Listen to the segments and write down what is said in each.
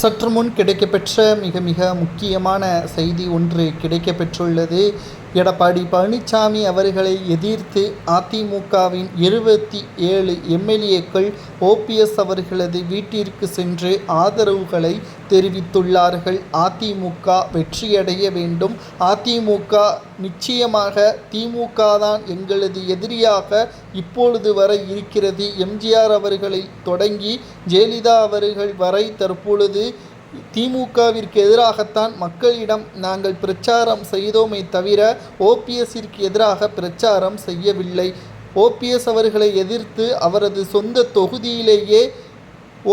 சற்று முன் கிடைக்கப்பெற்ற மிக மிக முக்கியமான செய்தி ஒன்று கிடைக்கப்பெற்றுள்ளது. எடப்பாடி பழனிசாமி அவர்களை எதிர்த்து அதிமுகவின் இருபத்தி ஏழு எம்எல்ஏக்கள் ஓபிஎஸ் அவர்களது வீட்டிற்கு சென்று ஆதரவுகளை தெரிவித்துள்ளார்கள். அதிமுக வெற்றியடைய வேண்டும். அதிமுக நிச்சயமாக திமுக தான் எங்களது எதிரியாக இப்பொழுது வரை இருக்கிறது. எம்ஜிஆர் அவர்களை தொடங்கி ஜெயலலிதா அவர்கள் வரை தற்பொழுது திமுகவிற்கு எதிராகத்தான் மக்களிடம் நாங்கள் பிரச்சாரம் செய்தோமே தவிர ஓபிஎஸ்ஸிற்கு எதிராக பிரச்சாரம் செய்யவில்லை. ஓபிஎஸ் அவர்களை எதிர்த்து அவரது சொந்த தொகுதியிலேயே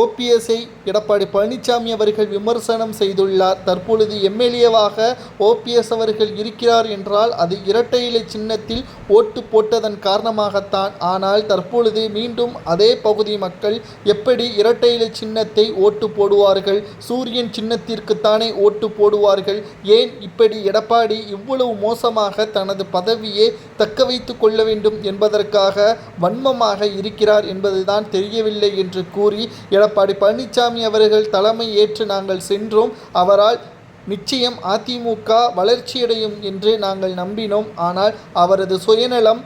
ஓபிஎஸ்ஐ எடப்பாடி பழனிசாமி அவர்கள் விமர்சனம் செய்துள்ளார். தற்பொழுது எம்எல்ஏவாக ஓபிஎஸ் அவர்கள் இருக்கிறார் என்றால் அது இரட்டை இலை சின்னத்தில் ஓட்டு போட்டதன் காரணமாகத்தான். ஆனால் தற்பொழுது மீண்டும் அதே பகுதி மக்கள் எப்படி இரட்டை இலை சின்னத்தை ஓட்டு போடுவார்கள்? சூரியன் சின்னத்திற்குத்தானே ஓட்டு போடுவார்கள்? ஏன் இப்படி எடப்பாடி இவ்வளவு மோசமாக தனது பதவியை தக்க வைத்து கொள்ள வேண்டும் என்பதற்காக வன்மமாக இருக்கிறார் என்பதுதான் தெரியவில்லை என்று கூறி எடப்பாடி பழனிசாமி அவர்கள் தலைமை ஏற்று நாங்கள் சென்றோம். அவரால் நிச்சயம் அதிமுக வளர்ச்சியடையும் என்று நாங்கள் நம்பினோம். ஆனால் அவரது சுயநலம்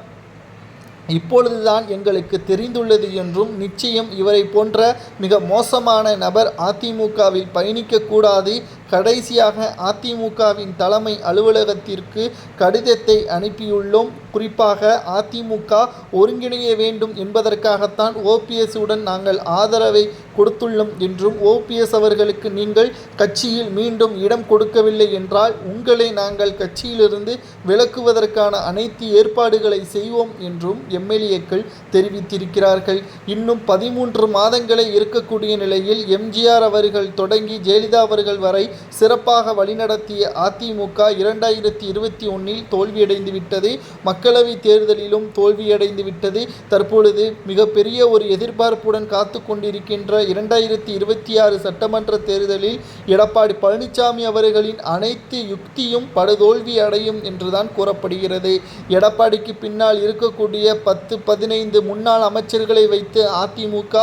இப்பொழுதுதான் எங்களுக்கு தெரிந்துள்ளது என்றும் நிச்சயம் இவரை போன்ற மிக மோசமான நபர் அதிமுகவில் பயணிக்கக்கூடாது கடைசியாக அதிமுகவின் தலைமை அலுவலகத்திற்கு கடிதத்தை அனுப்பியுள்ளோம். குறிப்பாக அதிமுக ஒருங்கிணைய வேண்டும் என்பதற்காகத்தான் ஓபிஎஸ் உடன் நாங்கள் ஆதரவை கொடுத்துள்ளோம் என்றும் ஓபிஎஸ் அவர்களுக்கு நீங்கள் கட்சியில் மீண்டும் இடம் கொடுக்கவில்லை என்றால் உங்களை நாங்கள் கட்சியிலிருந்து விலக்குவதற்கான அனைத்து ஏற்பாடுகளை செய்வோம் என்றும் எம்எல்ஏக்கள் தெரிவித்திருக்கிறார்கள். இன்னும் பதிமூன்று மாதங்களே இருக்கக்கூடிய நிலையில் எம்ஜிஆர் அவர்கள் தொடங்கி ஜெயலலிதா அவர்கள் வரை சிறப்பாக வழிநடத்திய அதிமுக இரண்டாயிரத்தி இருபத்தி ஒன்றில் தோல்வியடைந்து விட்டது மக்களவை தேர்தலிலும் தோல்வியடைந்து விட்டது தற்பொழுது மிகப்பெரிய ஒரு எதிர்பார்ப்புடன் காத்து கொண்டிருக்கின்ற இரண்டாயிரத்தி இருபத்தி ஆறு சட்டமன்ற தேர்தலில் எடப்பாடி பழனிசாமி அவர்களின் அனைத்து யுக்தியும் படுதோல்வி அடையும் என்றுதான் கூறப்படுகிறது. எடப்பாடிக்கு பின்னால் இருக்கக்கூடிய பத்து பதினைந்து முன்னாள் அமைச்சர்களை வைத்து அதிமுக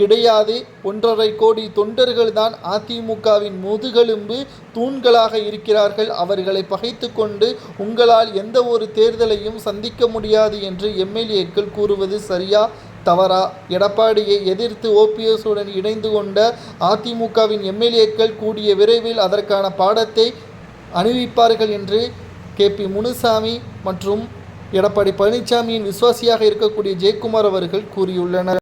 கிடையாது. ஒன்றரை கோடி தொண்டர்கள் தான் அதிமுகவின் முதுகெலும்பு தூண்களாக இருக்கிறார்கள். அவர்களை பகைத்து கொண்டு உங்களால் எந்த ஒரு தேர்தலையும் சந்திக்க முடியாது என்று எம்எல்ஏக்கள் கூறுவது சரியா தவறா? எடப்பாடியை எதிர்த்து ஓபிஎஸுடன் இணைந்து கொண்ட அதிமுகவின் எம்எல்ஏக்கள் கூடிய விரைவில் அதற்கான பாடத்தை அணிவிப்பார்கள் என்று கே. பி. முனுசாமி மற்றும் எடப்பாடி பழனிசாமியின் விசுவாசியாக இருக்கக்கூடிய ஜெயக்குமார் அவர்கள் கூறியுள்ளனர்.